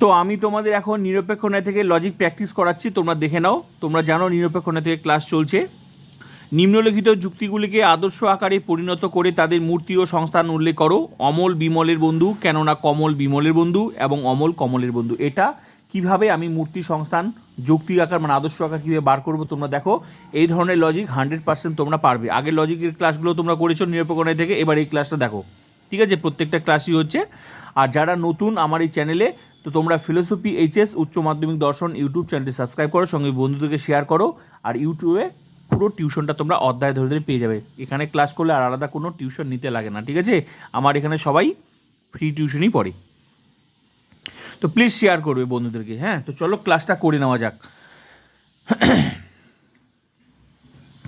তো আমি তোমাদের এখন নিরপেক্ষ ন্যায় থেকে লজিক প্র্যাকটিস করাচ্ছি, তোমরা দেখে নাও। তোমরা জানো নিরপেক্ষ ন্যায় থেকে ক্লাস চলছে। নিম্নলিখিত যুক্তিগুলিকে আদর্শ আকারে পরিণত করে তাদের মূর্তি ও সংস্থান উল্লেখ করো। অমল বিমলের বন্ধু, কেননা কমল বিমলের বন্ধু এবং অমল কমলের বন্ধু। এটা কীভাবে আমি মূর্তি সংস্থান যুক্তি আকার মানে আদর্শ আকার কীভাবে বার করব তোমরা দেখো। এই ধরনের লজিক হান্ড্রেড পার্সেন্ট তোমরা পারবে। আগের লজিকের ক্লাসগুলো তোমরা করেছ নিরপেক্ষ ন্যায় থেকে, এবার এই ক্লাসটা দেখো। ঠিক আছে? প্রত্যেকটা ক্লাসই হচ্ছে। আর যারা নতুন আমার এই চ্যানেলে তো তোমরা ফিলোসফি এইচএস উচ্চ মাধ্যমিক দর্শন ইউটিউব চ্যানেলটি সাবস্ক্রাইব করো, সঙ্গে বন্ধুদেরকে শেয়ার করো, আর ইউটিউবে পুরো টিউশনটা তোমরা অধ্যায় ধরে ধরে পেয়ে যাবে। এখানে ক্লাস করলে আর আলাদা কোনো টিউশন নিতে লাগে না, ঠিক আছে? আমার এখানে সবাই ফ্রি টিউশনই পড়ে। তো প্লিজ শেয়ার করবে বন্ধুদেরকে হ্যাঁ? তো চলো ক্লাসটা করে নেওয়া যাক।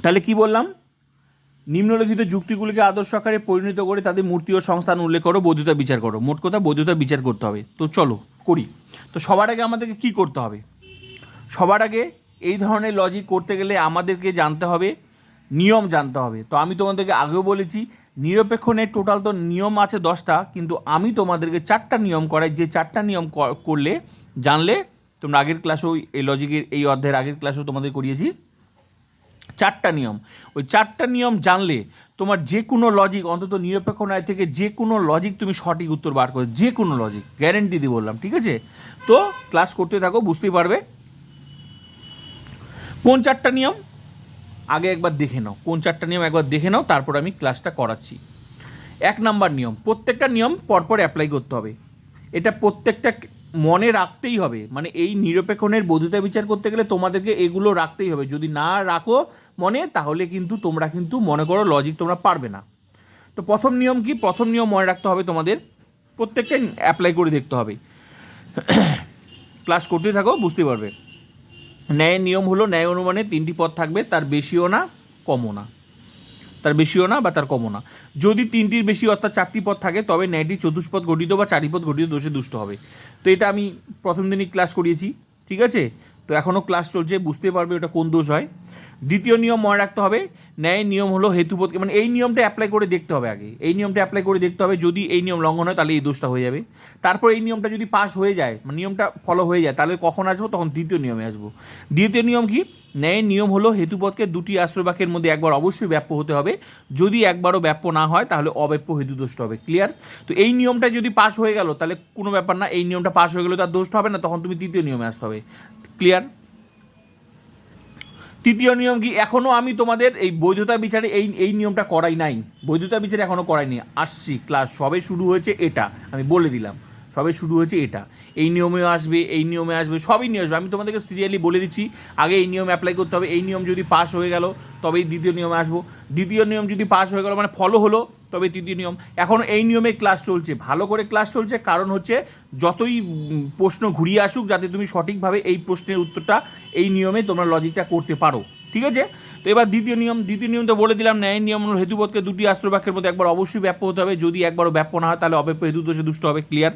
তাহলে কি বললাম? নিম্নলিখিত যুক্তিগুলিকে আদর্শ আকারে পরিণত করে তাদের মূর্তি ও সংস্থান উল্লেখ করো, বৈধতা বিচার করো। মোট কথা বৈধতা বিচার করতে হবে। তো চলো, করি। তো সবার আগে আমাদেরকে কি করতে হবে? সবার আগে এই ধরনের লজিক করতে গেলে আমাদেরকে জানতে হবে, নিয়ম জানতে হবে। তো আমি তোমাদেরকে আগেও বলেছি নিরপেক্ষণের টোটাল তো নিয়ম আছে দশটা, কিন্তু আমি তোমাদেরকে চারটা নিয়ম করাই। যে চারটা নিয়ম করলে, জানলে তোমরা আগের ক্লাসেও এই লজিকের এই অধ্যায়ের আগের ক্লাসেও তোমাদের করিয়েছি। চারটা নিয়ম। ওই চারটা নিয়ম জানলে তোমার যে কোনো লজিক অন্তত নিরপেক্ষ ন্যায় থেকে যে কোনো লজিক তুমি সঠিক উত্তর বার করে যে কোনো লজিক গ্যারেন্টি দিয়ে বললাম, ঠিক আছে? তো ক্লাস করতে থাকো, বুঝতেই পারবে। কোন চারটা নিয়ম? আগে একবার দেখে নাও, কোন চারটা নিয়ম একবার দেখে নাও, তারপর আমি ক্লাসটা করাচ্ছি। এক নাম্বার নিয়ম, প্রত্যেকটা নিয়ম পরপর অ্যাপ্লাই করতে হবে। এটা প্রত্যেকটা মনে রাখতেই হবে। মানে এই নিরপেক্ষণের বৈধতা বিচার করতে গেলে তোমাদেরকে এগুলো রাখতেই হবে। যদি না রাখো মনে, তাহলে কিন্তু তোমরা কিন্তু মনে করো লজিক তোমরা পারবে না। তো প্রথম নিয়ম কি? প্রথম নিয়ম মনে রাখতে হবে তোমাদের। প্রত্যেককে অ্যাপ্লাই করে দেখতে হবে। ক্লাস করতে থাকো বুঝতে পারবে। ন্যায়ের নিয়ম হলো ন্যায় অনুমানে তিনটি পথ থাকবে, তার বেশিও না, কমও না। তার বেশিও না বা তার কমও না। যদি তিনটির বেশি অর্থাৎ চারটি পদ থাকে, তবে ন্যায়টি চতুষ্পদ গঠিত বা চারি পদ গঠিত দোষে দুষ্ট হবে। তো এটা আমি প্রথম দিনই ক্লাস করিয়েছি, ঠিক আছে? তো এখনও ক্লাস চলছে, বুঝতে পারবে ওটা কোন দোষ হয়। দ্বিতীয় নিয়ম মনে রাখতে হবে, ন্যায়ের নিয়ম হলো হেতুপদ মানে এই নিয়মটা অ্যাপ্লাই করে দেখতে হবে আগে। এই নিয়মটা অ্যাপ্লাই করে দেখতে হবে, যদি এই নিয়ম লঙ্ঘন হয় তাহলে এই দোষটা হয়ে যাবে। তারপর এই নিয়মটা যদি পাস হয়ে যায় মানে নিয়মটা ফলো হয়ে যায়, তাহলে কখন আসব? তখন দ্বিতীয় নিয়মে আসব। দ্বিতীয় নিয়ম কি? ন্যায়ের নিয়ম হলো হেতুপথকে দুটি আশ্রয় বাক্যের মধ্যে একবার অবশ্যই ব্যাপ্য হতে হবে। যদি একবারও ব্যাপ্য না হয়, তাহলে অব্যাপ্য হেতু দোষটা হবে। ক্লিয়ার তো এই নিয়মটা যদি পাস হয়ে গেল, তাহলে কোনো ব্যাপার না, এই নিয়মটা পাস হয়ে গেলে তার দোষটা হবে না, তখন তুমি তৃতীয় নিয়মে আসতে হবে। ক্লিয়ার তৃতীয় নিয়ম কি? এখনও আমি তোমাদের এই বৈধতা বিচারে এই এই নিয়মটা করাই নাই। বৈধতা বিচারে এখনও করাইনি। আসছি ক্লাস সবে শুরু হয়েছে এটা। আমি বলে দিলাম, সবে শুরু হয়েছে এটা। এই নিয়মেও আসবে, এই নিয়মে আসবে, সবই নিয়ে আসবে। আমি তোমাদেরকে সিরিয়ালি বলে দিচ্ছি, আগে এই নিয়ম অ্যাপ্লাই করতে হবে, এই নিয়ম যদি পাস হয়ে গেল, তবেই দ্বিতীয় নিয়মে আসব। দ্বিতীয় নিয়ম যদি পাস হয়ে গেল মানে ফলো হলো, তবে তৃতীয় নিয়ম। এখন এই নিয়মে ক্লাস চলছে। ভালো করে ক্লাস চলছে, কারণ হচ্ছে যতই প্রশ্ন ঘুরিয়ে আসুক, যাতে তুমি সঠিকভাবে এই প্রশ্নের উত্তরটা এই নিয়মে তোমরা লজিকটা করতে পারো। ঠিক আছে? তো এবার দ্বিতীয় নিয়ম দ্বিতীয় নিয়ম তো বলে দিলাম, ন্যায় নিয়ম হেতুবোধকে দুটি আশ্রবাক্যের মধ্যে একবার অবশ্যই ব্যাপ্য হতে হবে। যদি একবারও ব্যাপ্য না হয়, তাহলে অব্যাপ্য হেতু দোষে দুষ্ট হবে ক্লিয়ার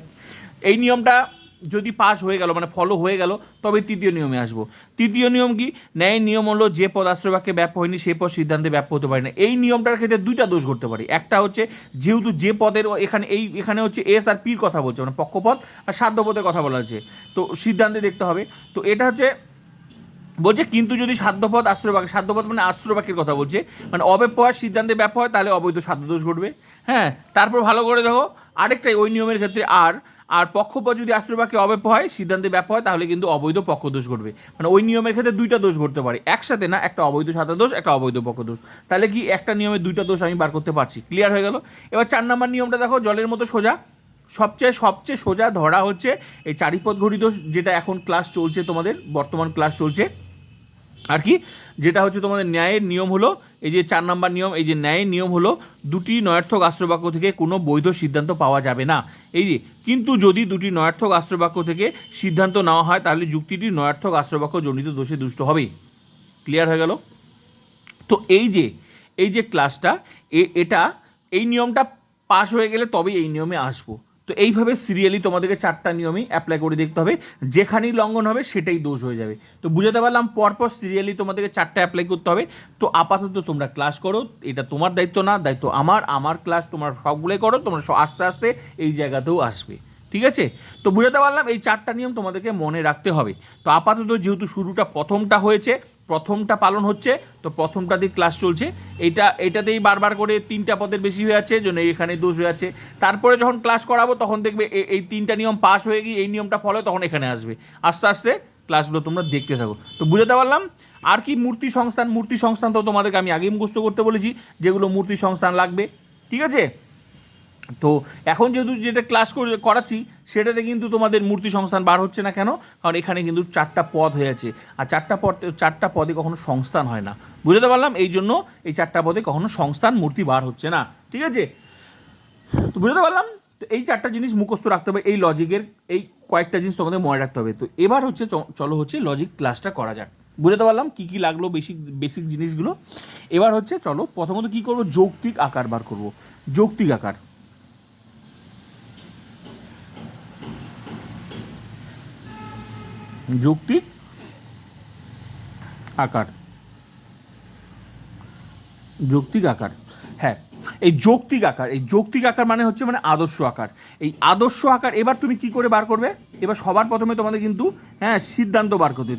এই নিয়মটা যদি পাস হয়ে গেল মানে ফলো হয়ে গেল, তবে তৃতীয় নিয়মে আসব। তৃতীয় নিয়ম কি? ন্যায় নিয়ম হলো যে পদ আশ্রয়বাক্যে ব্যাপ্য হয়নি সেই পদ সিদ্ধান্তে ব্যাপ হতে পারে না। এই নিয়মটার ক্ষেত্রে দুইটা দোষ করতে পারে। একটা হচ্ছে, যেহেতু যে পদের এখানে এই, এখানে হচ্ছে এস আর পির কথা বলছে মানে পক্ষপথ আর সাধ্যপদের কথা বলা হচ্ছে তো সিদ্ধান্তে দেখতে হবে। তো এটা হচ্ছে, বলছে কিন্তু যদি সাধ্যপদ আশ্রয়বাক্য সাধ্যপদ মানে আশ্রয়বাক্যের কথা বলছে মানে অব্যাপ্য সিদ্ধান্তে ব্যাপ হয়, তাহলে অবৈধ সাধ্যদোষ ঘটবে। হ্যাঁ তারপর ভালো করে দেখো, আরেকটাই ওই নিয়মের ক্ষেত্রে আর আর পক্ষপদ যদি আশ্রয়বাক্যে অব্যাপ্য হয়, সিদ্ধান্তে ব্যাপ হয়, তাহলে কিন্তু অবৈধ পক্ষদোষ ঘটবে। মানে ওই নিয়মের ক্ষেত্রে দুইটা দোষ ঘটতে পারে। একসাথে না, একটা অবৈধ সাদা দোষ, একটা অবৈধ পক্ষদোষ তাহলে কি একটা নিয়মে দুইটা দোষ আমি বার করতে পারছি? ক্লিয়ার হয়ে গেল? এবার চার নম্বর নিয়মটা দেখো, জলের মতো সোজা। সবচেয়ে সবচেয়ে সোজা ধরা হচ্ছে এই চারিপদ ঘড়ি দোষ যেটা এখন ক্লাস চলছে তোমাদের, বর্তমান ক্লাস চলছে। আর কি, যেটা হচ্ছে তোমাদের ন্যায়ের নিয়ম হলো, এই যে চার নাম্বার নিয়ম, এই যে ন্যায়ের নিয়ম হলো, দুটি নয়ার্থক আশ্রবাক্য থেকে কোনো বৈধ সিদ্ধান্ত পাওয়া যাবে না। এই যে, কিন্তু যদি দুটি নয়ার্থক আশ্রবাক্য থেকে সিদ্ধান্ত নেওয়া হয়, তাহলে যুক্তিটি নয়ার্থক আশ্রবাক্য জনিত দোষে দুষ্ট হবে। ক্লিয়ার হয়ে গেল? তো এই যে এই যে ক্লাসটা এটা, এই নিয়মটা পাশ হয়ে গেলে তবেই এই নিয়মে আসব। তো এইভাবে সিরিয়ালি তোমাদেরকে চারটা নিয়মই অ্যাপ্লাই করে দেখতে হবে। যেখানেই লঙ্ঘন হবে সেটাই দোষ হয়ে যাবে। তো বুঝাতে পারলাম, পরপর সিরিয়ালি তোমাদেরকে চারটা অ্যাপ্লাই করতে হবে। তো আপাতত তোমরা ক্লাস করো, এটা তোমার দায়িত্ব না, দায়িত্ব আমার। আমার ক্লাস তোমার সবগুলোই করো, তোমরা আস্তে আস্তে এই জায়গাতেও আসবে। ঠিক আছে? তো বুঝাতে পারলাম, এই চারটা নিয়ম তোমাদেরকে মনে রাখতে হবে। তো আপাতত যেহেতু শুরুটা প্রথমটা হয়েছে প্রথমটা পালন হচ্ছে, তো প্রথমটা দিয়ে ক্লাস চলছে। এইটা এটাতেই বারবার করে তিনটা পদের বেশি হয়ে যাচ্ছে জন্য এখানে দোষ হয়ে যাচ্ছে। তারপরে যখন ক্লাস করাবো, তখন দেখবে এই তিনটা নিয়ম পাস হয়ে গিয়ে এই নিয়মটা ফলো তখন এখানে আসবে। আস্তে আস্তে ক্লাসগুলো তোমরা দেখতে থাকো। তো বুঝাতে পারলাম? আর কি মূর্তি সংস্থান? মূর্তি সংস্থান তো তোমাদেরকে আমি আগেই মুখস্থ করতে বলেছি, যেগুলো মূর্তি সংস্থান লাগবে। ঠিক আছে? তো এখন যেহেতু যেটা ক্লাস করে- করাচ্ছি, সেটাতে কিন্তু তোমাদের মূর্তি সংস্থান বার হচ্ছে না কেন? কারণ এখানে কিন্তু চারটা পদ হয়ে আছে। আর চারটা পদ, চারটা পদে কখনো সংস্থান হয় না। বুঝতে পারলাম? এই জন্য এই চারটা পদে কখনো সংস্থান মূর্তি বার হচ্ছে না। ঠিক আছে? তো বুঝতে পারলাম? তো এই চারটা জিনিস মুখস্থ রাখতে হবে। এই লজিকের এই কয়েকটা জিনিস তোমাদের মনে রাখতে হবে। তো এবার হচ্ছে চলো হচ্ছে লজিক ক্লাসটা করা যাক। বুঝতে পারলাম কী কী লাগল বেসিক বেসিক জিনিসগুলো? এবার হচ্ছে চলো প্রথমত কী করব? যৌক্তিক আকার বার করব। যৌক্তিক আকার। যৌক্তিক আকার। যৌক্তিক আকার। হ্যাঁ এই যৌক্তিক আকার, এই যৌক্তিক আকার মানে হচ্ছে মানে আদর্শ আকার। এই আদর্শ আকার এবার তুমি কি করে বার করবে? এবার সবার প্রথমে তোমাদের কিন্তু হ্যাঁ সিদ্ধান্ত বার করতে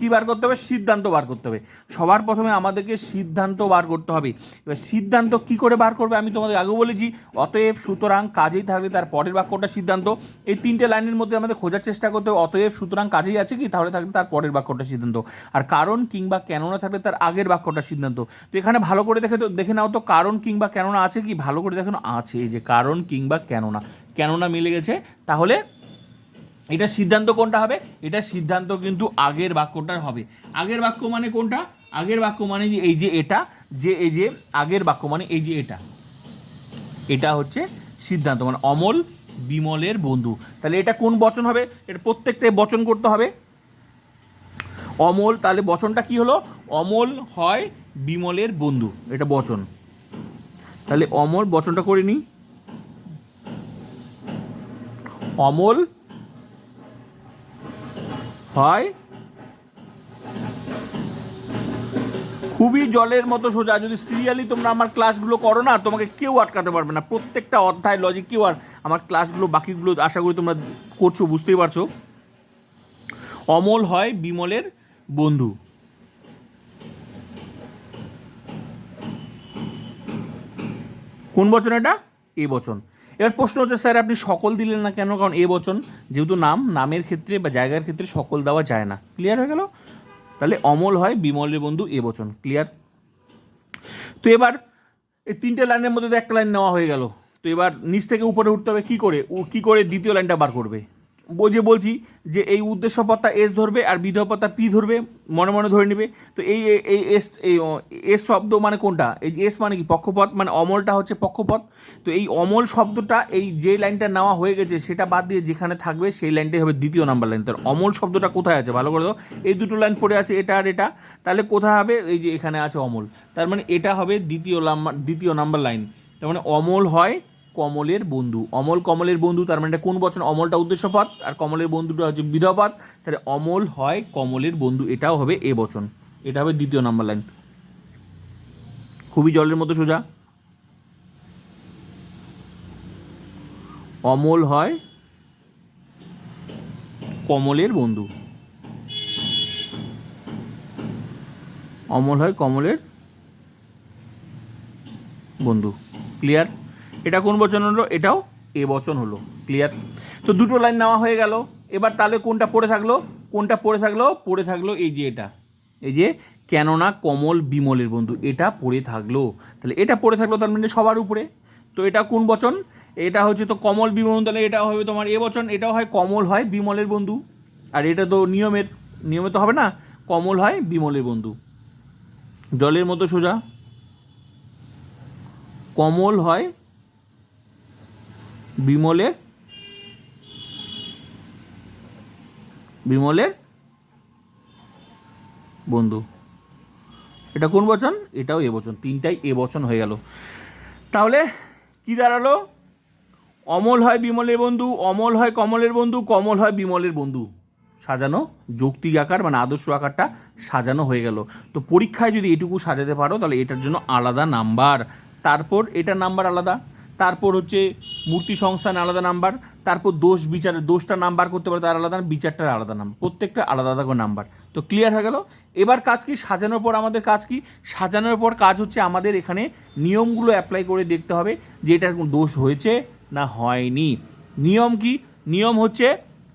কি বার করতে হবে? সিদ্ধান্ত বার করতে হবে। সবার প্রথমে আমাদেরকে সিদ্ধান্ত বার করতে হবে। এবার সিদ্ধান্ত কি করে বার করবে আমি তোমাদের আগে বলেছি। অতএব সুতরাং কাজেই থাকলে তার পরের বাক্যটা সিদ্ধান্ত। এই তিনটে লাইনের মধ্যে আমাদের খোঁজার চেষ্টা করতে হবে। অতএব সুতরাং কাজেই আছে কি? তাহলে থাকলে তার পরের বাক্যটা সিদ্ধান্ত। আর কারণ কিংবা কেননা থাকলে তার আগের বাক্যটা সিদ্ধান্ত। তো এখানে ভালো করে দেখে তো, দেখে নাও তো, কারণ কিংবা কেননা আছে কি? ভালো করে দেখো আছে যে কারণ কিংবা কেননা। কেননা মিলে গেছে। তাহলে এটা সিদ্ধান্ত কোনটা হবে? এটা সিদ্ধান্ত কিন্তু আগের বাক্যটার হবে। আগের বাক্য মানে কোনটা? আগের বাক্য মানে যে এই যে এটা, যে এই যে আগের বাক্য মানে এই যে এটা। এটা হচ্ছে সিদ্ধান্ত মানে অমল বিমলের বন্ধু। তাহলে এটা কোন বচন হবে? এটা প্রত্যেকটাই বচন করতে হবে। অমল, তাহলে বচনটা কি হলো? অমল হয় বিমলের বন্ধু, এটা বচন। তাহলে অমল বচনটা করে নিই। অমল হয়? খুবই জলের মতো সোজা। যদি সিরিয়ালি তোমরা আমার ক্লাসগুলো করো না, তোমাকে কেউ আটকাতে পারবে না। প্রত্যেকটা অধ্যায় লজিক কেউ আর আমার ক্লাসগুলো বাকিগুলো আশা করি তোমরা করছ, বুঝতেই পারছ। অমল হয় বিমলের বন্ধু। কোন বচন এটা? এ বচন। এবার প্রশ্ন হচ্ছে, স্যার, আপনি সকল দিলেন না কেন? কারণ এ বচন যেহেতু নাম, নামের ক্ষেত্রে বা জায়গার ক্ষেত্রে সকল দেওয়া যায় না। ক্লিয়ার হয়ে গেল? তাহলে অমল হয় বিমলের বন্ধু এ বচন ক্লিয়ার তো এবার এই তিনটে লাইনের মধ্যে তো একটা লাইন নেওয়া হয়ে গেল। তো এবার নিচ থেকে উপরে উঠতে হবে, কী করে? ও কী করে দ্বিতীয় লাইনটা বার করবে? যে বলছি যে এই উদ্দেশ্য পত্তা এস ধরবে আর বিধেয় পত্তা পি ধরবে, মনে মনে ধরে নেবে। তো এই, এই- এই এস এই এস শব্দ মানে কোনটা? এই এস মানে কি? পক্ষপথ? মানে অমলটা হচ্ছে পক্ষপথ। তো এই অমল শব্দটা, এই যে লাইনটা নেওয়া হয়ে গেছে, সেটা বাদ দিয়ে যেখানে থাকবে, সেই লাইনটাই হবে দ্বিতীয় নাম্বার লাইন। তার অমল শব্দটা কোথায় আছে? ভালো করে দাও এই দুটো লাইন পড়ে আছে, এটা আর এটা। তাহলে কোথায় হবে? এই যে এখানে আছে অমল। তার মানে এটা হবে দ্বিতীয় নাম্বার দ্বিতীয় নাম্বার লাইন। তার মানে অমল হয় কমলের বন্ধু। অমল কমলের বন্ধু, তার মানে এটা কোন বচন? অমলটা উদ্দেশ্যপদ আর কমলের বন্ধুটা হচ্ছে বিধপদ তাহলে অমল হয় কমলের বন্ধু, এটাও হবে এ বচন। এটা হবে দ্বিতীয় নাম্বার লাইন। খুবই জলের মতো সোজা। অমল হয় কমলের বন্ধু। অমল হয় কমলের বন্ধু। ক্লিয়ার এটা কোন বচন হলো? এটাও এ বচন হলো ক্লিয়ার তো দুটো লাইন নেওয়া হয়ে গেল। এবার তাহলে কোনটা পড়ে থাকল? কোনটা পড়ে থাকল? পড়ে থাকল এই যে এটা। এই যে কেননা কমল বিমলের বন্ধু, এটা পড়ে থাকল। তাহলে এটা পড়ে থাকল তার মানে সবার উপরে। তো এটা কোন বচন? এটা হচ্ছে তো কমল বিমল, তাহলে এটা হবে তোমার এ বচন, এটাও হয় কমল হয় বিমলের বন্ধু। আর এটা তো নিয়মের, নিয়মে তো হবে না, কমল হয় বিমলের বন্ধু। জলের মতো সোজা। কমল হয় বিমলের বিমলের বন্ধু। এটা কোন বচন? এটাও এ বচন। তিনটাই এ বচন হয়ে গেল। তাহলে কি দাঁড়াল? অমল হয় বিমলের বন্ধু, অমল হয় কমলের বন্ধু, কমল হয় বিমলের বন্ধু। সাজানো, যৌক্তিক আকার মানে আদর্শ আকারটা সাজানো হয়ে গেল। তো পরীক্ষায় যদি এটুকু সাজাতে পারো, তাহলে এটার জন্য আলাদা নাম্বার। তারপর এটার নাম্বার আলাদা। তারপর হচ্ছে মূর্তি সংস্থান আলাদা নাম্বার, তারপর দোষ বিচার, দোষটা নাম্বার করতে পারে তার আলাদা বিচারটার আলাদা নাম্বার প্রত্যেকটা আলাদা আলাদা করে নাম্বার। তো ক্লিয়ার হয়ে গেল? এবার কাজ কি? সাজানোর পর আমাদের কাজ কি? সাজানোর পর কাজ হচ্ছে আমাদের এখানে নিয়মগুলো অ্যাপ্লাই করে দেখতে হবে যে এটার দোষ হয়েছে না হয়নি। নিয়ম কি? নিয়ম হচ্ছে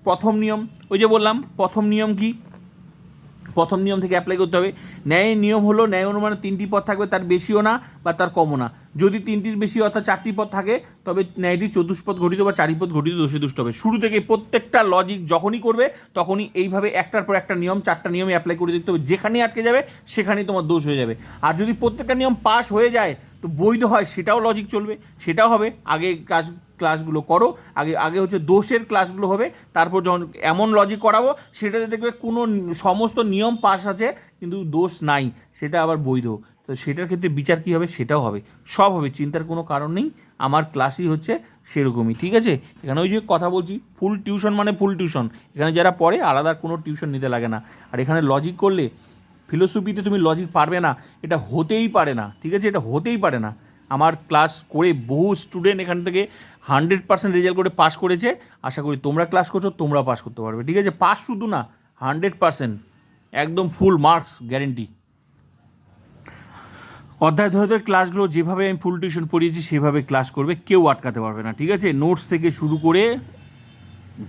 প্রথম নিয়ম। ওই যে বললাম, প্রথম নিয়ম কি? প্রথম নিয়ম থেকে অ্যাপ্লাই করতে হবে। ন্যায়ের নিয়ম হলো, ন্যায় অনুমানে তিনটি পদ থাকবে, তার বেশিও না বা তার কমও না। যদি তিনটির বেশি অর্থাৎ চারটি পদ থাকে, তবে ন্যায়টি চতুষ্পদ ঘটিত বা চারিপদ ঘটিত দোষে দুষ্ট হবে। শুরু থেকে প্রত্যেকটা লজিক যখনই করবে, তখনই এইভাবে একটার পর একটা নিয়ম, চারটা নিয়মে অ্যাপ্লাই করে দেখতে হবে। যেখানেই আটকে যাবে, সেখানেই তোমার দোষ হয়ে যাবে। আর যদি প্রত্যেকটা নিয়ম পাস হয়ে যায়, তো বৈধ হয়, সেটাও লজিক চলবে, সেটাও হবে। আগে কাজ ক্লাসগুলো করো। আগে আগে হচ্ছে দোষের ক্লাসগুলো হবে। তারপর যখন এমন লজিক করাবো, সেটাতে দেখবে কোনো সমস্ত নিয়ম পাস আছে, কিন্তু দোষ নাই। সেটা আবার বৈধ। তো সেটার ক্ষেত্রে বিচার কী হবে? সেটাও হবে। সব হবে, চিন্তার কোনো কারণ নেই। আমার ক্লাসই হচ্ছে সেরকমই, ঠিক আছে? এখানে ওই যে কথা বলছি ফুল টিউশন মানে ফুল টিউশন এখানে যারা পড়ে, আলাদা কোনো টিউশন নিতে লাগে না। আর এখানে লজিক করলে ফিলোসফিতে তুমি লজিক পারবে না। এটা হতেই পারে না, ঠিক আছে? এটা হতেই পারে না। আমার ক্লাস করে বহু স্টুডেন্ট এখান থেকে হান্ড্রেড পার্সেন্ট রেজাল্ট করে পাস করেছে। আশা করি তোমরা ক্লাস করছ তোমরা পাস করতে পারবে। ঠিক আছে? পাস শুধু না, হান্ড্রেড পার্সেন্ট, একদম ফুল মার্কস গ্যারেন্টি অধ্যায় ধরে ধরে ক্লাসগুলো যেভাবে আমি ফুল টিউশন পড়িয়েছি, সেভাবে ক্লাস করবে, কেউ আটকাতে পারবে না, ঠিক আছে? নোটস থেকে শুরু করে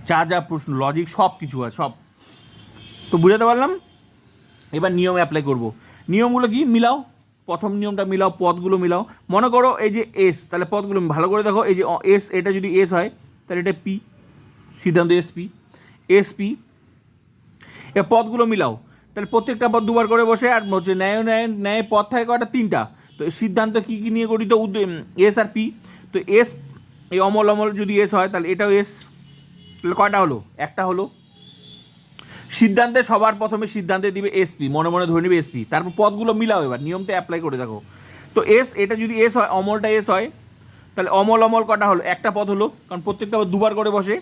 যা যা প্রশ্ন লজিক সব কিছু আছে, সব। তো বুঝাতে পারলাম? এবার নিয়ম অ্যাপ্লাই করব। নিয়মগুলো কি? মিলাও। প্রথম নিয়মটা মিলাও, পদগুলো মিলাও। মনে করো এই যে এস তাহলে পদগুলো, ভালো করে দেখো, এই যে এস এটা যদি এস হয়, তাহলে এটা পি সিদ্ধান্ত S P S P A পদগুলো মিলাও। তাহলে প্রত্যেকটা পদ দুবার করে বসে, আর হচ্ছে ন্যায় ন্যায় ন্যায় পদ থাকে কয়টা? তিনটা। তো সিদ্ধান্ত কী কী নিয়ে গঠিত? এস আর পি তো এস এই অমল অমল যদি এস হয়, তাহলে এটাও এস তাহলে কয়টা হলো? একটা হলো সিদ্ধান্তে সবার প্রথমে সিদ্ধান্তে দিবে এসপি মনে মনে ধরে নিবে এসপি তারপর পদগুলো মিলাও এবার, নিয়মটা অ্যাপ্লাই করে দেখো। তো এস এটা যদি এস হয়, অমলটা এস হয়, তাহলে অমল অমল কটা হলো? একটা পদ হলো, কারণ প্রত্যেকটা আবার দুবার করে বসে।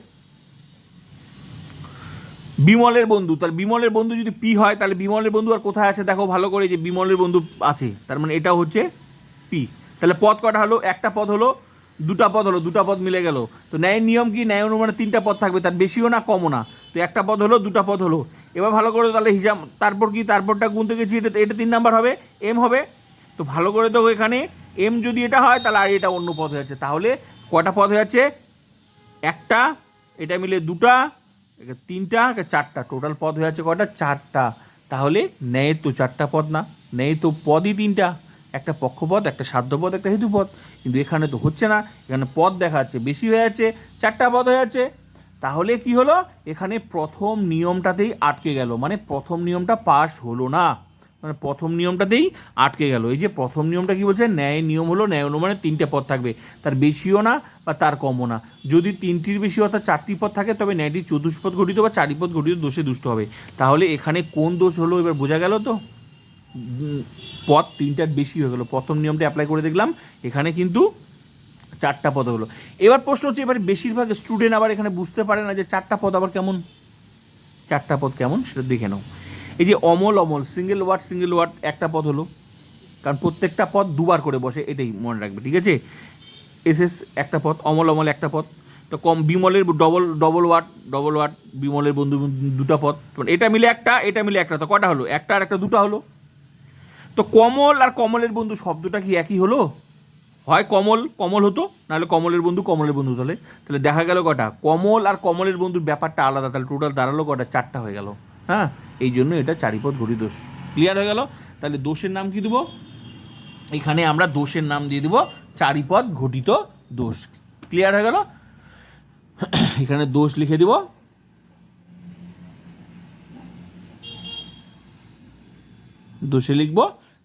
বিমলের বন্ধু, তাহলে বিমলের বন্ধু যদি পি হয়, তাহলে বিমলের বন্ধু আর কোথায় আছে? দেখো ভালো করে যে বিমলের বন্ধু আছে, তার মানে এটা হচ্ছে পি তাহলে পদ কটা হলো? একটা পদ হলো, দুটা পদ হলো, দুটা পদ মিলে গেল। তো ন্যায়ের নিয়ম কি? ন্যায় অনুমানে তিনটা পদ থাকবে, তার বেশিও না, কমও না। তো একটা পদ হলো, দুটা পদ হলো। এবার ভালো করে তাহলে হিসাব, তারপর কি, তারপরটা গুনতে গেছি, এটা এটা তিন নাম্বার হবে এম হবে। তো ভালো করে দেখো এখানে এম যদি এটা হয়, তাহলে আর এটা অন্য পদ হয়ে যাচ্ছে। তাহলে কটা পদ হয়ে যাচ্ছে? একটা, এটা মিলে দুটা তিনটা চারটা। টোটাল পদ হয়ে যাচ্ছে কটা চারটা। তাহলে ন্যায়ের তো চারটা পদ না ন্যায় তো পদই তিনটা। একটা পক্ষপদ, একটা সাধ্যপদ, একটা হেতুপদ। কিন্তু এখানে তো হচ্ছে না, এখানে পদ দেখা যাচ্ছে, বেশি হয়ে যাচ্ছে, চারটা পদ হয়ে যাচ্ছে। তাহলে কি হলো? এখানে প্রথম নিয়মটাতেই আটকে গেল। মানে প্রথম নিয়মটা পাস হলো না। মানে প্রথম নিয়মটাতেই আটকে গেল। এই যে প্রথম নিয়মটা কি বলছে? ন্যায় নিয়ম হলো, ন্যায় অনুমানে তিনটে পদ থাকবে। তার বেশিও না বা তার কমও না। যদি তিনটির বেশি অর্থাৎ চারটি পদ থাকে, তবে ন্যায়টি চতুষ্পদ ঘটিত বা চারিপদ ঘটিত দোষে দুষ্ট হবে। তাহলে এখানে কোন দোষ হলো এবার বোঝা গেল তো? পথ তিনটার বেশি হয়ে গেলো। প্রথম নিয়মটা অ্যাপ্লাই করে দেখলাম। এখানে কিন্তু চারটা পদ হলো। এবার প্রশ্ন হচ্ছে, এবার বেশিরভাগ স্টুডেন্ট আবার এখানে বুঝতে পারে না যে চারটা পদ আবার কেমন? চারটা পদ কেমন সেটা দেখে নাও। এই যে Amal Amal single word single word একটা পদ হলো। কারণ প্রত্যেকটা পদ দুবার করে বসে, এটাই মনে রাখবে, ঠিক আছে? এস এস একটা পদ, অমল অমল, একটা পদ। তো কম বিমলের double double word double word বিমলের বন্ধু, দুটা পদ। মানে এটা মিলে একটা, এটা মিলে একটা, তো কটা হলো? একটা আর একটা দুটো হলো। তো কমল আর কমলের বন্ধু শব্দটা কি একই হলো? হয় কমল কমল হতো, নাহলে কমলের বন্ধু কমলের বন্ধু তাহলে তাহলে দেখা গেল কটা? কমল আর কমলের বন্ধুর ব্যাপারটা আলাদা। তাহলে টোটাল দাঁড়াল কটা? চারটা হয়ে গেল। হ্যাঁ? এই জন্য এটা চারিপদ ঘড়ি দোষ। ক্লিয়ার হয়ে গেল? তাহলে দোষের নাম কি দেবো? এখানে আমরা দোষের নাম দিয়ে দেবো চারিপদ ঘটিত দোষ। ক্লিয়ার হয়ে গেল? এখানে দোষ লিখে দিব। দোষে লিখব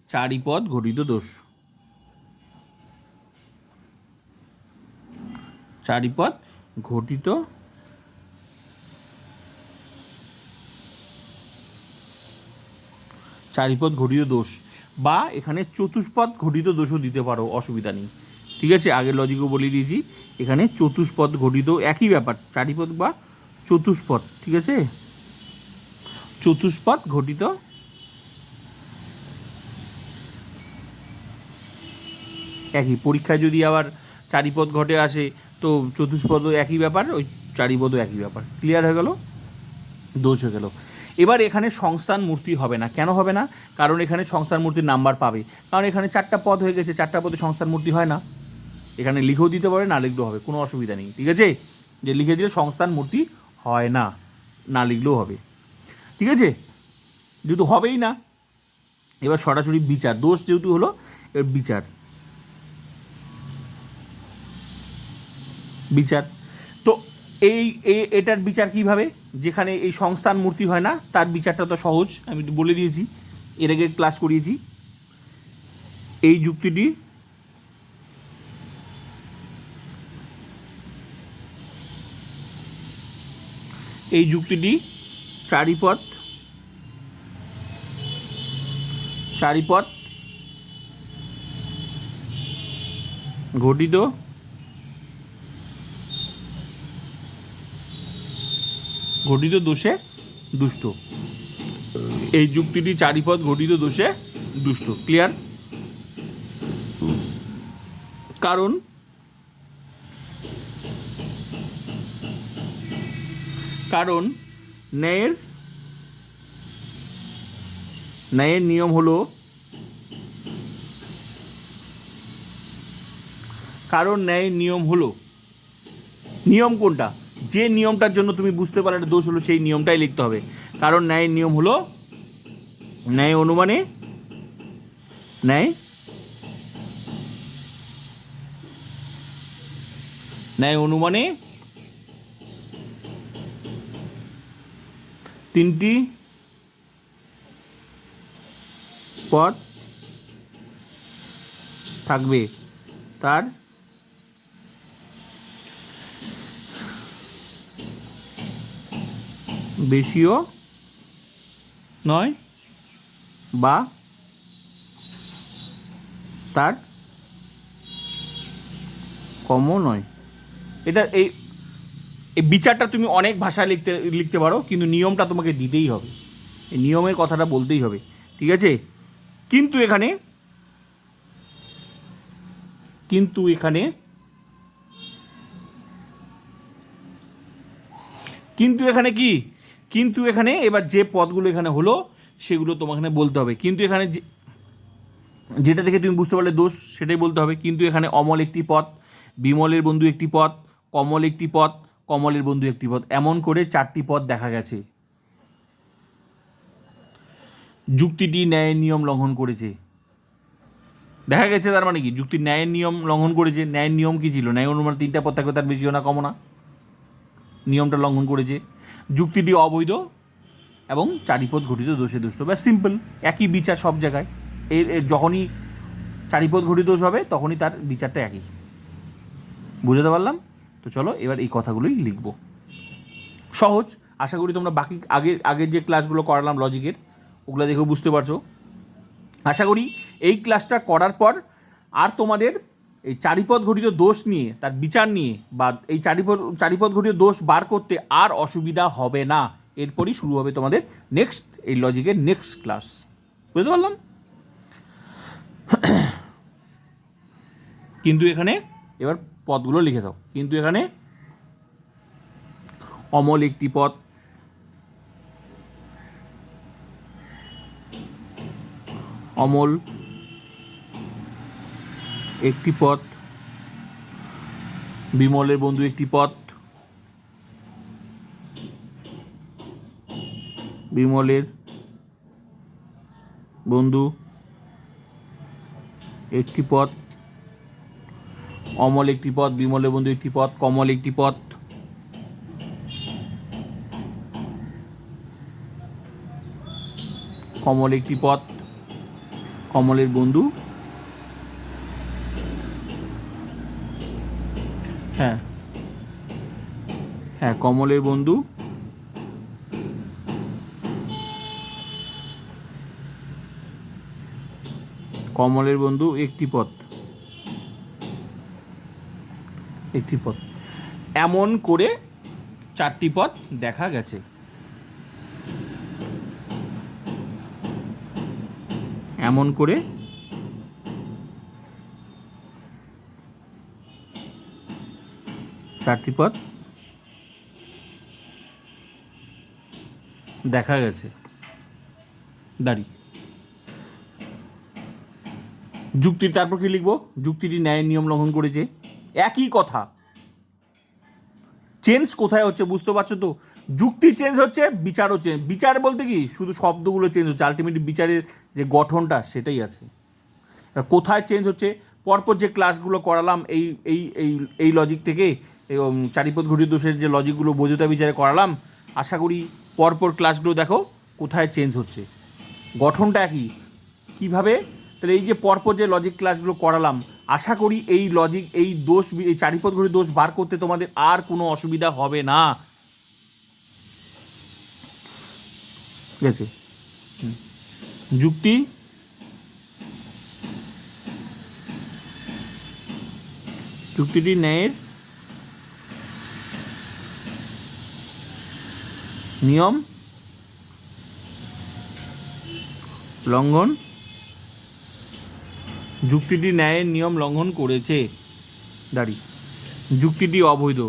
চারিপদ ঘটিত দোষ। চারিপদ ঘটিত চারিপথ ঘটিত দোষ বা এখানে চতুষ্পদ ঘটিত দোষও দিতে পারো, অসুবিধা নেই। ঠিক আছে? আগের লজিকও বলে দিয়েছি, এখানে চতুষ্পদ ঘটিত একই ব্যাপার চারিপদ বা চতুষ্পদ, ঠিক আছে? চতুষ্পদ ঘটিত একই, পরীক্ষায় যদি আবার চারিপদ ঘটে আসে তো চতুষ্পদ একই ব্যাপার, ওই চারিপদও একই ব্যাপার। ক্লিয়ার হয়ে গেল? দোষ হয়ে গেল। এবার এখানে সংস্থান মূর্তি হবে না। কেন হবে না? কারণ এখানে সংস্থান মূর্তির নাম্বার পাবে। কারণ এখানে চারটা পদ হয়ে গেছে, চারটা পদে সংস্থান মূর্তি হয় না। এখানে লিখেও দিতে পারে, না লিখলেও হবে, কোনো অসুবিধা নেই। ঠিক আছে? যে লিখে দিলে সংস্থান মূর্তি হয় না না লিখলেও হবে। ঠিক আছে? যেহেতু হবেই না, এবার সরাসরি বিচার। দোষ যেহেতু হলো, এবার বিচার। বিচার। তো এই এটার বিচার কীভাবে? যেখানে এই সংস্থান মূর্তি হয় না, তার বিচারটা তো সহজ, আমি বলে দিয়েছি। এর আগে ক্লাস করিয়েছি। এই যুক্তিটি এই যুক্তিটি চারিপথ চারিপথ ঘটিত ঘটিত দোষে দুষ্ট। এই যুক্তিটি চারিপদ ঘটিত দোষে দুষ্ট। ক্লিয়ার কারণ? কারণ ন্যায়ের ন্যায়ের নিয়ম হলো কারণ ন্যায়ের নিয়ম হলো। নিয়ম কোনটা? যে নিয়মটার জন্য তুমি বুঝতে এটা দোষ হলো, সেই নিয়মটাই লিখতে হবে। কারণ ন্যায়ের নিয়ম হলো, ন্যায় অনুমানে, ন্যায় ন্যায় অনুমানে তিনটি পদ থাকবে। তার বেশিও নয় বা তার কমও নয়। এটা এই এই বিচারটা তুমি অনেক ভাষায় লিখতে লিখতে পারো, কিন্তু নিয়মটা তোমাকে দিতেই হবে। এই নিয়মের কথাটা বলতেই হবে, ঠিক আছে? কিন্তু এখানে কিন্তু এখানে কিন্তু এখানে কি? কিন্তু এখানে এবার যে পদগুলো এখানে হলো, সেগুলো তোমাকে বলতে হবে। কিন্তু এখানে যেটা থেকে তুমি বুঝতে পারলে দোষ, সেটাই বলতে হবে। কিন্তু এখানে অমল একটি পথ বিমলের বন্ধু একটি পথ কমল একটি পথ কমলের বন্ধু একটি পথ এমন করে চারটি পথ দেখা গেছে। যুক্তিটি ন্যায়ের নিয়ম লঙ্ঘন করেছে। দেখা গেছে তার মানে কি? যুক্তি ন্যায়ের নিয়ম লঙ্ঘন করেছে। ন্যায়ের নিয়ম কি ছিল? ন্যায় অনুমান তিনটা পথ থাকবে, তার বেশিও না, কমও না। নিয়মটা লঙ্ঘন করেছে। যুক্তিটি অবৈধ এবং চারিপদ ঘটিত দোষে দুষ্ট ব্যাস সিম্পল একই বিচার সব জায়গায়। এর যখনই চারিপদ ঘটিত দোষ হবে, তখনই তার বিচারটা একই। বুঝতে পারলাম? তো চলো এবার এই কথাগুলোই লিখব। সহজ। আশা করি তোমরা বাকি আগের আগের যে ক্লাসগুলো করালাম লজিকের ওগুলো দেখেও বুঝতে পারছ। আশা করি এই ক্লাসটা করার পর আর তোমাদের এই চারিপদ ঘটিত দোষ নিয়ে, তার বিচার নিয়ে বা এই চারিপদ চারিপদ ঘটিত দোষ বার করতে আর অসুবিধা হবে না। এরপরই শুরু হবে তোমাদের নেক্সট এই লজিকের নেক্সট ক্লাস বুঝতে পারলাম? কিন্তু এখানে, এবার পদগুলো লিখে দাও। কিন্তু এখানে অমল একটি পদ। অমল একটি পথ, বিমলের বন্ধু একটি পথ, বিমলের বন্ধু একটি পথ, অমল একটি পথ, বিমলের বন্ধু একটি পথ, কমল একটি পথ। কমল একটি পথ, কমলের বন্ধু হ্যাঁ কমলের বন্ধু। কমলের বন্ধু একটি পথ। একটি পথ। এমন করে চারটি পথ দেখা গেছে। এমন করে চারটি পদ দেখা গেছে। দাঁড়ি। যুক্তির তারপর কি লিখব? যুক্তিটি ন্যায়ের নিয়ম লঙ্ঘন করেছে। একই কথা। চেঞ্জ কোথায় হচ্ছে বুঝতে পারছ তো? যুক্তি চেঞ্জ হচ্ছে, বিচারও চেঞ্জ। বিচার বলতে কি? শুধু শব্দগুলো চেঞ্জ হচ্ছে। আলটিমেটলি বিচারের যে গঠনটা, সেটাই আছে। কোথায় চেঞ্জ হচ্ছে? পরপর যে ক্লাসগুলো করালাম, এই এই এই এই লজিক থেকে চারিপদ ঘটিত দোষের যে লজিকগুলো বোঝতা বিচারে করালাম, আশা করি পরপর ক্লাসগুলো দেখো কোথায় চেঞ্জ হচ্ছে। গঠনটা একই। কীভাবে? তাহলে এই যে পরপর যে লজিক ক্লাসগুলো করালাম, আশা করি এই লজিক এই দোষ, এই চারিপদ ঘড়ি দোষ বার করতে তোমাদের আর কোনো অসুবিধা হবে না। ঠিক আছে? যুক্তি? যুক্তিটি ন্যায়ের। নিয়ম? লঙ্ঘন? যুক্তিটি ন্যায়ের নিয়ম লঙ্ঘন করেছে। দাঁড়ি। যুক্তিটি অবৈধ।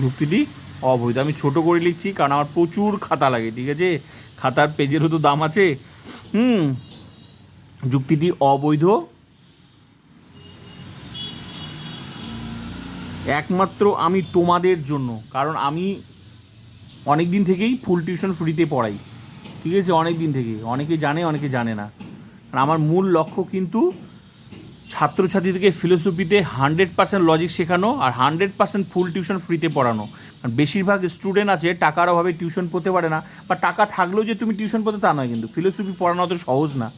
যুক্তিটি অবৈধ। আমি ছোট করে লিখছি কারণ আমার প্রচুর খাতা লাগে, ঠিক আছে? খাতার পেজেরও তো দাম আছে। হুম। যুক্তিটি অবৈধ। একমাত্র আমি তোমাদের জন্য, কারণ আমি অনেক দিন থেকেই ফুল টিউশন ফ্রিতে পড়াই। ঠিক আছে? অনেক দিন থেকে অনেকে জানে অনেকে জানে না। আর আমার মূল লক্ষ্য কিন্তু ছাত্রছাত্রীদেরকে ফিলোসফিতে হান্ড্রেড পার্সেন্ট লজিক শেখানো আর হান্ড্রেড পার্সেন্ট ফুল টিউশন ফ্রিতে পড়ানো। কারণ বেশিরভাগ স্টুডেন্ট আছে, টাকার অভাবে টিউশন পড়তে পারে না, বা টাকা থাকলেও যে তুমি টিউশন পড়তে, তা নয় কিন্তু। ফিলোসফি পড়ানো অত সহজ না।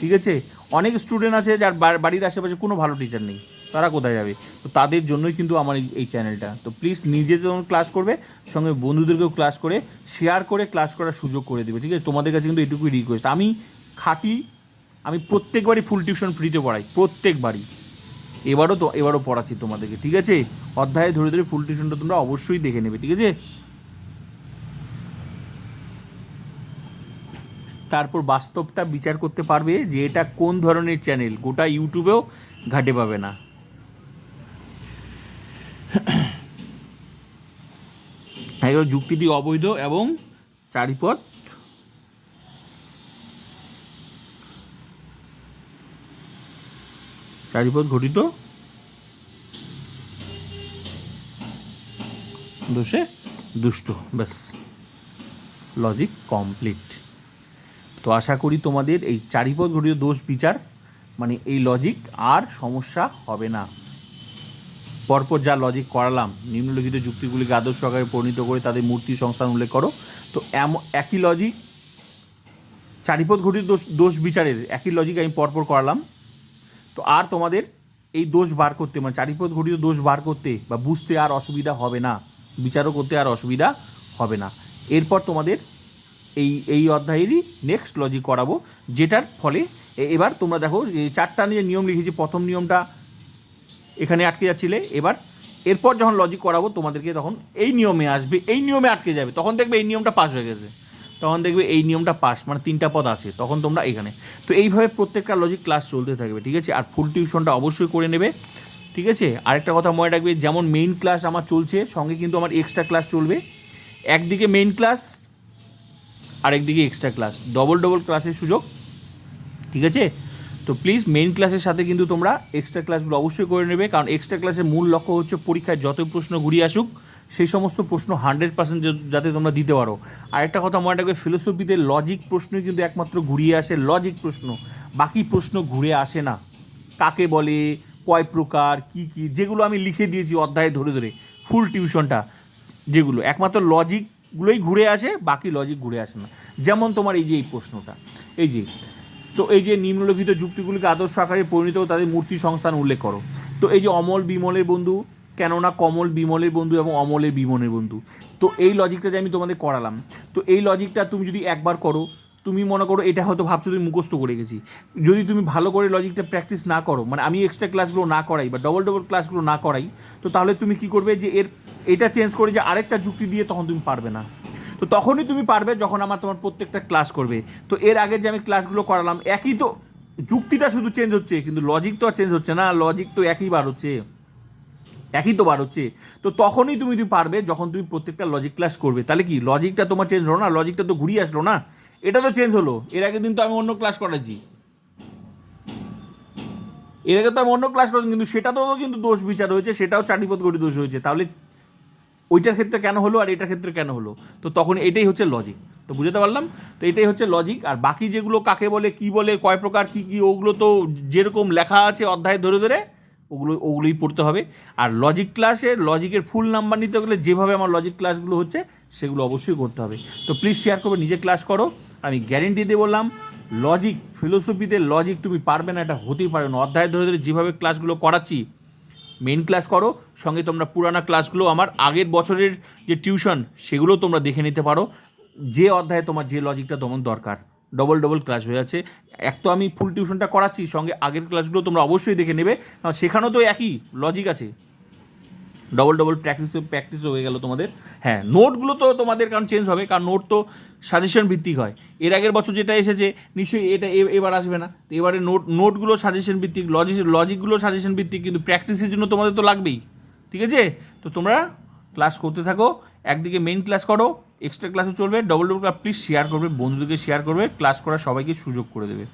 ঠিক আছে? অনেক স্টুডেন্ট আছে যার বাড়ির আশেপাশে কোনো ভালো টিচার নেই। তারা কোথায় যাবে? তো তাদের জন্যই কিন্তু আমার এই- চ্যানেলটা তো প্লিজ নিজে যখন ক্লাস করবে, সঙ্গে বন্ধুদেরকেও ক্লাস করে শেয়ার করে ক্লাস করার সুযোগ করে দেবে, ঠিক আছে? তোমাদের কাছে কিন্তু এটুকুই রিকোয়েস্ট আমি খাটি, আমি প্রত্যেকবারই ফুল টিউশন ফ্রিতে পড়াই, প্রত্যেকবারই। এবারও তো এবারও পড়াচ্ছি তোমাদেরকে, ঠিক আছে? অধ্যায়ে ধরে ধরে ফুল টিউশনটা তোমরা অবশ্যই দেখে নেবে, ঠিক আছে? তারপর বাস্তবটা বিচার করতে পারবে যে এটা কোন ধরনের চ্যানেল গোটা ইউটিউবেও ঘাটে পাবে না। এগুলো যুক্তিটি অবৈধ এবং চারিপথ। চারিপথ ঘটিত। দোষে দুষ্ট, ব্যাস। লজিক কমপ্লিট তো আশা করি তোমাদের এই চারিপদ ঘটিত দোষ বিচার মানে এই লজিক আর সমস্যা হবে না। পরপর যা লজিক করালাম, নিম্নলিখিত যুক্তিগুলিকে আদর্শ আকারে পরিণত করে তাদের মূর্তি সংস্থান উল্লেখ করো। তো এম একই লজিক চারিপদ ঘটিত দোষ দোষ বিচারের একই লজিক আমি পরপর করালাম। তো আর তোমাদের এই দোষ বার করতে মানে চারিপদ ঘটিত দোষ বার করতে বা বুঝতে আর অসুবিধা হবে না, বিচারও করতে আর অসুবিধা হবে না। এরপর তোমাদের এই এই অধ্যায়েরই নেক্সট লজিক করাবো, যেটার ফলে এবার তোমরা দেখো যে চারটা নিয়ে নিয়ম লিখেছি, প্রথম নিয়মটা এখানে আটকে যাচ্ছিলে। এবার এরপর যখন লজিক করাবো তোমাদেরকে তখন এই নিয়মে আসবে, এই নিয়মে আটকে যাবে। তখন দেখবে এই নিয়মটা পাস হয়ে গেছে। তখন দেখবে এই নিয়মটা পাস মানে তিনটা পদ আছে। তখন তোমরা এখানে। তো এইভাবে প্রত্যেকটা লজিক ক্লাস চলতে থাকবে, ঠিক আছে? আর ফুল টিউশনটা অবশ্যই করে নেবে, ঠিক আছে? আরেকটা কথা মনে রাখবে, যেমন মেইন ক্লাস আমার চলছে, সঙ্গে কিন্তু আমার এক্সট্রা ক্লাস চলবে। একদিকে মেইন ক্লাস আরেকদিকে এক্সট্রা ক্লাস ডবল ডবল ক্লাসের সুযোগ, ঠিক আছে? তো প্লিজ মেইন ক্লাসের সাথে কিন্তু তোমরা এক্সট্রা ক্লাসগুলো অবশ্যই করে নেবে। কারণ এক্সট্রা ক্লাসের মূল লক্ষ্য হচ্ছে পরীক্ষায় যত প্রশ্ন ঘুরিয়ে আসুক, সেই সমস্ত প্রশ্ন হান্ড্রেড পার্সেন্ট যাতে তোমরা দিতে পারো। আরেকটা কথা মনে রাখবে ফিলোসফিতে লজিক প্রশ্নই কিন্তু একমাত্র ঘুরিয়ে আসে লজিক প্রশ্ন। বাকি প্রশ্ন ঘুরে আসে না। কাকে বলে, কয় প্রকার, কি কি, যেগুলো আমি লিখে দিয়েছি অধ্যায়ে ধরে ধরে ফুল টিউশনটা যেগুলো। একমাত্র লজিকগুলোই ঘুরে আসে, বাকি লজিক ঘুরে আসে না। যেমন তোমার এই যে এই প্রশ্নটা, এই যে তো এই যে নিম্নলিখিত যুক্তিগুলিকে আদর্শ আকারে পরিণত তাদের মূর্তি সংস্থান উল্লেখ করো। তো এই যে অমল বিমলের বন্ধু, কেননা কমল বিমলের বন্ধু এবং অমলের বিমলের বন্ধু। তো এই লজিকটা যে আমি তোমাদের করালাম, তো এই লজিকটা তুমি যদি একবার করো, তুমি মনে করো এটা হয়তো ভাবছ তুমি মুখস্থ করে গেছি। যদি তুমি ভালো করে লজিকটা প্র্যাকটিস না করো মানে আমি এক্সট্রা ক্লাসগুলো না করাই বা ডবল ডবল ক্লাসগুলো না করাই, তো তাহলে তুমি কি করবে যে এর, এটা চেঞ্জ করে যে আরেকটা যুক্তি দিয়ে তখন তুমি পারবে না। তো তখনই তুমি পারবে যখন আমার তোমার প্রত্যেকটা ক্লাস করবে। তো এর আগে যে আমি ক্লাসগুলো করালাম, একই তো যুক্তিটা শুধু চেঞ্জ হচ্ছে, কিন্তু লজিক তো আর চেঞ্জ হচ্ছে না লজিক তো একই বার হচ্ছে। একই তো বার হচ্ছে। তো তখনই তুমি তুমি পারবে, যখন তুমি প্রত্যেকটা লজিক ক্লাস করবে, তাহলে কি লজিকটা তোমার চেঞ্জ হলো না? লজিকটা তো ঘুরিয়ে আসলো না? এটা তো চেঞ্জ হলো। এর আগে দিন তো আমি অন্য ক্লাস করাচ্ছি এর আগে তো আমি অন্য ক্লাস করেছি কিন্তু সেটা তো কিন্তু দোষ বিচার হয়েছে, সেটাও চাটিপদ করে দোষ হয়েছে। তাহলে ওইটার ক্ষেত্রে কেন হলো আর এটার ক্ষেত্রে কেন হলো? তো তখন এটাই হচ্ছে লজিক তো বুঝতে পারলাম? তো এটাই হচ্ছে লজিক আর বাকি যেগুলো কাকে বলে, কি বলে, কয় প্রকার, কি কি, ওগুলো তো যেরকম লেখা আছে অধ্যায় ধরে ধরে, ওগুলো, ওগুলোই পড়তে হবে। আর লজিক ক্লাসে লজিকের ফুল নাম্বার নিতে গেলে যেভাবে আমার লজিক ক্লাসগুলো হচ্ছে, সেগুলো অবশ্যই করতে হবে। তো প্লিজ শেয়ার করবে, নিজে ক্লাস করো। আমি গ্যারেন্টি দিয়ে বললাম লজিক ফিলোসফিতে লজিক তুমি পারবে না, এটা হতেই পারবে না। অধ্যায় ধরে ধরে যেভাবে ক্লাসগুলো করাচ্ছি মেইন ক্লাস করো, সঙ্গে তোমরা পুরানা ক্লাসগুলো আমার আগের বছরের যে টিউশন সেগুলো তোমরা দেখে নিতে পারো। যে অধ্যায়ে তোমার যে লজিকটা তোমার দরকার। ডবল ডবল ক্লাস হয়ে আছে এক তো আমি ফুল টিউশনটা করাচ্ছি, সঙ্গে আগের ক্লাসগুলো তোমরা অবশ্যই দেখে নেবে। সেখানেও তো একই লজিক আছে। ডবল ডবল প্র্যাকটিস প্র্যাকটিস হয়ে গেল তোমাদের। হ্যাঁ নোটগুলো তো তোমাদের কারণ চেঞ্জ হবে, কারণ নোট তো সাজেশন ভিত্তিক হয়। এর আগের বছর যেটা এসেছে, নিশ্চয়ই এটা এবার আসবে না। তো এবারে নোট নোটগুলো সাজেশন ভিত্তিক লজিক লজিকগুলো সাজেশন ভিত্তিক, কিন্তু প্র্যাকটিসের জন্য তোমাদের তো লাগবেই। ঠিক আছে? তো তোমরা ক্লাস করতে থাকো, একদিকে মেইন ক্লাস করো এক্সট্রা ক্লাসও চলবে ডবল ডবল প্লিজ শেয়ার করবে, বন্ধুদেরকে শেয়ার করবে ক্লাস করার সবাইকে সুযোগ করে দেবে।